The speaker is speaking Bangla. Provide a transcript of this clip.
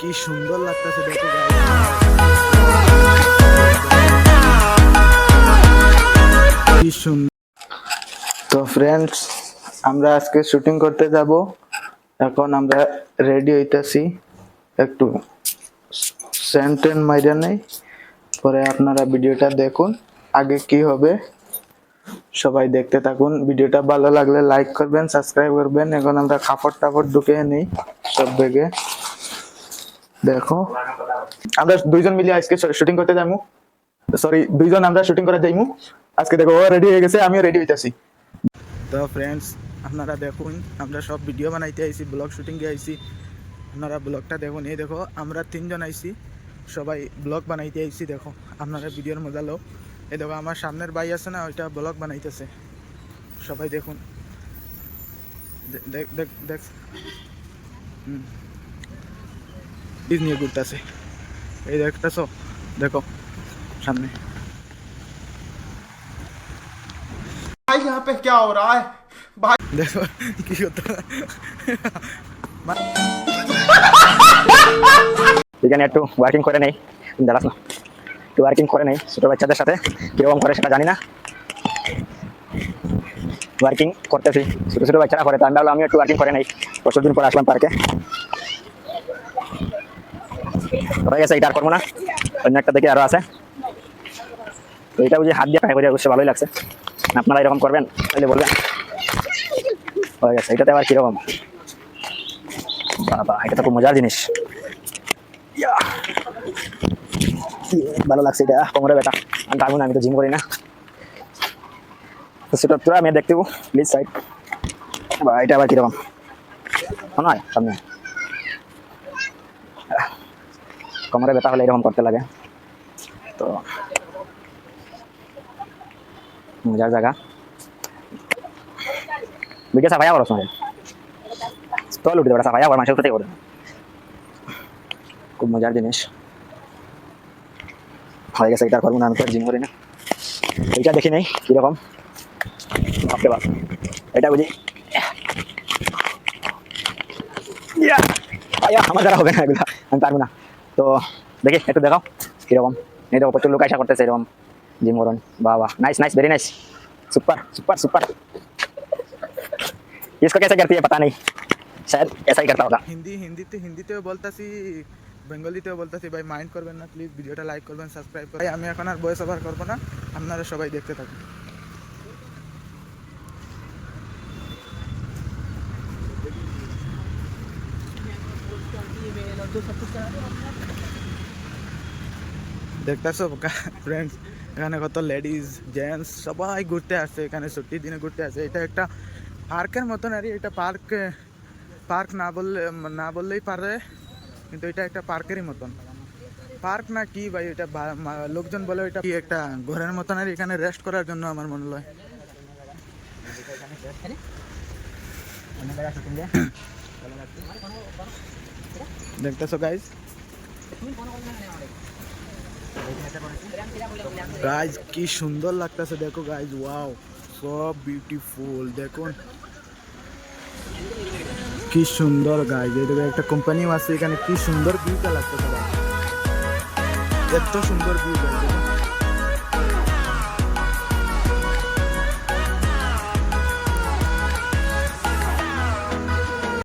কি সুন্দর লাগতেছে দেখো। কি সুন্দর তো ফ্রেন্ডস আমরা আজকে শুটিং করতে যাব। এখন আমরা রেডি হইতাছি। একটু সেন্টেন মাইরা নেই। পরে আপনারা ভিডিওটা দেখুন, আগে কি হবে। সবাই দেখতে থাকুন। ভিডিওটা ভালো লাগলে লাইক করবেন সাবস্ক্রাইব করবেন। এখন আমরা কাপড় টাপড় ঢুকে নেই, সব ব্যাগে দেখো। আমরা দুইজন মিলে আজকে শুটিং করতে যাইমু। সরি দুইজন আমরা শুটিং করতে যাইমু। আজকে দেখো, ও রেডি হয়ে গেছে, আমিও রেডি হইতাছি। তো ফ্রেন্ডস আপনারা দেখুন, আমরা সব ভিডিও বানাইতে আইছি ব্লগ শুটিং এ আইছি। আপনারা ব্লগটা দেখুন, এই দেখো, আমরা তিনজন আইছি। সবাই ব্লগ বানাইতে আইছি, দেখো, আপনারা ভিডিওর মজা লো এই দেখো, আমার সামনের ভাই আছে না, ওইটা ব্লগ বানাইতেছে। সবাই দেখুন। দেখ দেখ দেখ হুম। বীজ নিয়ে ঘুরতেছে এই দেখতেছো দেখো সামনে भाई यहाँ पे क्या हो रहा है দেখো কি করতে এখানে একটু ওয়ার্কিং করে নেই দাঁড়াস না একটু ওয়ার্কিং করে নেই ছোটো বাচ্চাদের সাথে কীরকম করে সেটা জানি না ওয়ার্কিং করতেছি ছোটো ছোটো বাচ্চারা করে তো আমি ভাবলাম আমি একটু ওয়ার্কিং করে নেই প্রচুর দিন পর আসলাম পার্কে হয়ে গেছে, এটা আর করব না। অন্য একটা দেখে আরও আছে। তো এটা বুঝি হাত দিয়ে পায়ে করে অবশ্যই ভালোই লাগছে। আপনারা এরকম করবেন, তাহলে বলবেন। হয়ে গেছে, এটাতে আবার কীরকম? বাবা, এটা তো খুব মজার জিনিস। ভালো লাগছে এটা, কোমরে বেটা আমি পারব না, আমি তো জিম করি না। তো সেটা তোরা আমি দেখতে প্লিজ সাইড বা এটা আবার কীরকম? নয় সামনে। কোমরে ব্যথা হলে এরকম করতে লাগে। তো মজার জায়গা। বিকে সাফাইয়া করো সময়। স্টল উঠে দেবে সাফাইয়া কর কোথায় করে? খুব মজার জিনিস। হয়ে গেছে, এটা করব না, আমি তো জিম করি না। এইটা দেখি নেই, কীরকম? বাপরে বাপ এটা বুঝি। আমার দ্বারা হবে না এগুলা, আমি পারব না। তো দেখি একটু দেখাও কিরকম এই দেখো প্রচুর লোক আশা করতেছে এরকম জিম করুন বাহ বাহ nice nice very nice super super super इसको कैसे करती है पता नहीं शायद ऐसा ही करता होगा হিন্দি হিন্দিতে হিন্দিতেও বলতাছি বেঙ্গলিতেও বলতাছি ভাই মাইন্ড করবেন না প্লিজ ভিডিওটা লাইক করবেন সাবস্ক্রাইব করবেন ভাই, আমি এখন আর ভয়েস ওভার করবো না আপনারা সবাই দেখতে থাকুন দেখতেছো ফ্রেন্ডস এখানে কত লেডিস জেন্টস সবাই ঘুরতে আসছে এখানে ছুটির দিনে ঘুরতে আসে। এটা একটা পার্কের মতন আর এটা পার্ক পার্ক না বললে, না বললেই পারে, কিন্তু এটা একটা পার্কেরই মতন। পার্ক না কি ভাই, এটা লোকজন বলে এটা কি একটা ঘরের মতন আর এখানে রেস্ট করার জন্য আমার মনে হয়। দেখতেছো গাইজ গাইজ কি সুন্দর লাগতেছে, দেখো গাইজ ওয়াও সব বিউটিফুল দেখুন কি সুন্দর গাইজ এই দেখো, একটা কোম্পানিও আছে, এখানে কি সুন্দর ভিউটা লাগতেছে। এত সুন্দর ভিউ